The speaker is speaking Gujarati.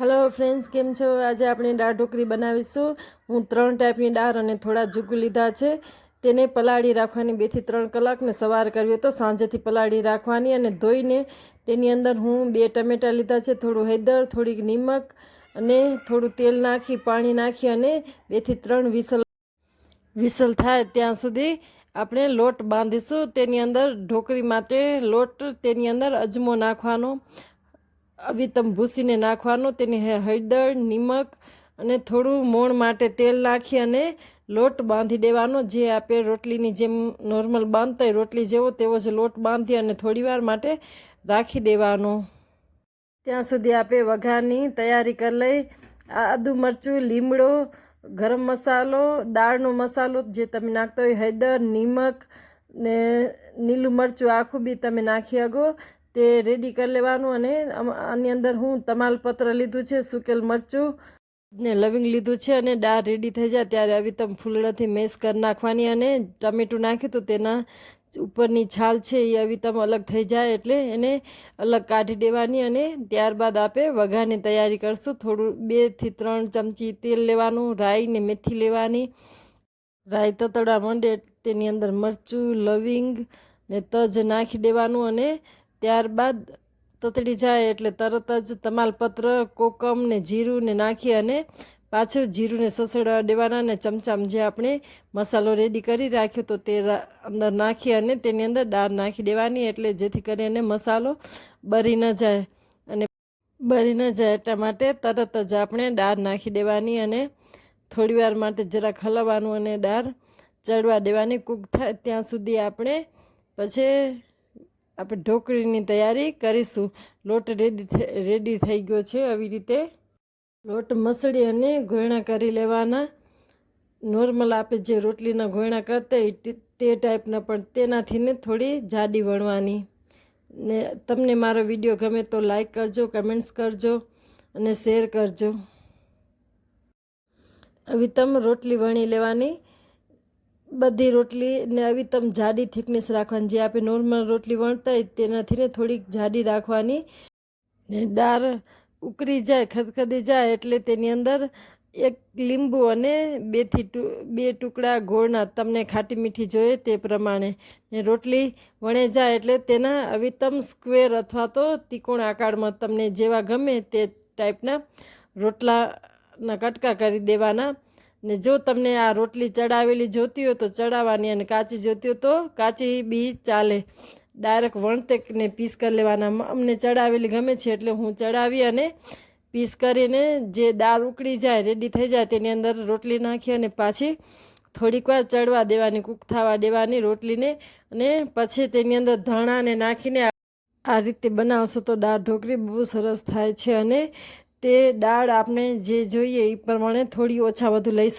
હલો ફ્રેન્ડ્સ કેમ છો? આજે આપણે દાળ ઢોકળી બનાવીશું. હું ત્રણ ટાઈપની દાળ અને થોડા જુગુ લીધા છે. તેને પલાળી રાખવાની બેથી ત્રણ કલાકને સવાર કરવી હોય તો સાંજેથી પલાળી રાખવાની અને ધોઈને તેની અંદર હું બે ટમેટાં લીધા છે. થોડું હૈદર થોડીક નિમક અને થોડું તેલ નાખી, પાણી નાખી અને બેથી ત્રણ વિસલ વિસલ થાય ત્યાં સુધી આપણે લોટ બાંધીશું. તેની અંદર ઢોકળી માટે લોટ તેની અંદર અજમો નાખવાનો. અવિતમ ભૂસીને નાખવાનો, તેની હળદર, નિમક અને થોડું મોણ માટે તેલ નાખી અને લોટ બાંધી દેવાનો. જે આપણે રોટલીની જેમ નોર્મલ બાંધતા હોય રોટલી જેવો તેવો જ લોટ બાંધી અને થોડીવાર માટે રાખી દેવાનો. ત્યાં સુધી આપણે વઘારની તૈયારી કરી લઈ. આદુ મરચું, લીમડો, ગરમ મસાલો, દાળનો મસાલો જે તમે નાખતા હોય, હળદર, નિમક ને લીલું મરચું આખું બી તમે નાખી શકો તે રેડી કરી લેવાનું અને આની અંદર હું તમાલપત્ર લીધું છે, સુકેલ મરચું ને લવિંગ લીધું છે અને દાળ રેડી થઈ જાય ત્યારે આવી તમે ફૂલડાથી મેસ કરી નાખવાની અને ટમેટું નાખ્યું તો તેના ઉપરની છાલ છે એ આવી તમે અલગ થઈ જાય એટલે એને અલગ કાઢી દેવાની અને ત્યારબાદ આપણે વઘારની તૈયારી કરશું. થોડું બેથી ત્રણ ચમચી તેલ લેવાનું, રાઈ ને મેથી લેવાની. રાઈ તતડા મંડે, તેની અંદર મરચું, લવિંગ ને તજ નાખી દેવાનું અને ત્યારબાદ તતડી જાય એટલે તરત જ તમાલપત્ર, કોકમ ને જીરું નાખી અને પાછું જીરુંને સસડવા દેવાના અને ચમચામાં જે આપણે મસાલો રેડી કરી રાખ્યો તો તે અંદર નાખી અને તેની અંદર દાળ નાખી દેવાની એટલે જેથી કરીને મસાલો બરી ન જાય. અને બરી ન જાય એટલા માટે તરત જ આપણે દાળ નાખી દેવાની અને થોડીવાર માટે જરાક હલાવવાનું અને દાળ ચડવા દેવાની. કૂક થાય ત્યાં સુધી આપણે પછી આપણે ઢોકળીની તૈયારી કરીશું. લોટ રેડી રેડી થઈ ગયો છે આવી રીતે. લોટ મસળી અને ગોયણા કરી લેવાના. નોર્મલ આપણે જે રોટલીના ગોયણા કરતા હોય તે- ટાઈપના પણ તેનાથી ને થોડી જાડી વણવાની. ને તમને મારો વીડિયો ગમે તો લાઈક કરજો કમેન્ટ્સ કરજો અને શેર કરજો. આવી તમે રોટલી વણી લેવાની. બધી રોટલી ને આવી તમે જાડી થિકનેસ રાખવાની. જે આપણે નોર્મલ રોટલી વણતા હોય તેનાથી ને થોડીક જાડી રાખવાની. ને દાળ ઉકળી જાય, ખદખદી જાય એટલે તેની અંદર એક લીંબુ અને બેથી બે ટુકડા ગોળના તમને ખાટી મીઠી જોઈએ તે પ્રમાણે. ને રોટલી વણે જાય એટલે તેના અવિતમ સ્ક્વેર અથવા તો ત્રિકોણ આકારમાં તમને જેવા ગમે તે ટાઈપના રોટલાના કટકા કરી દેવાના. ને જો તમને આ રોટલી ચડાવેલી જોતી હોય તો ચડાવવાની અને કાચી જોતી હોય તો કાચી બી ચાલે. ડાયરેક્ટ વણતેકને પીસ કરી લેવાના. અમને ચડાવેલી ગમે છે એટલે હું ચડાવી અને પીસ કરીને જે દાળ ઉકળી જાય રેડી થઈ જાય તેની અંદર રોટલી નાખી અને પાછી થોડીક વાર ચડવા દેવાની કૂક થવા દેવાની રોટલીને અને પછી તેની અંદર ધાણાને નાખીને આ- રીતે બનાવશો તો દાળ ઢોકળી બહુ સરસ થાય છે અને તે દાળ આપણે જે જોઈએ એ પ્રમાણે થોડી ઓછા વધુ લઈ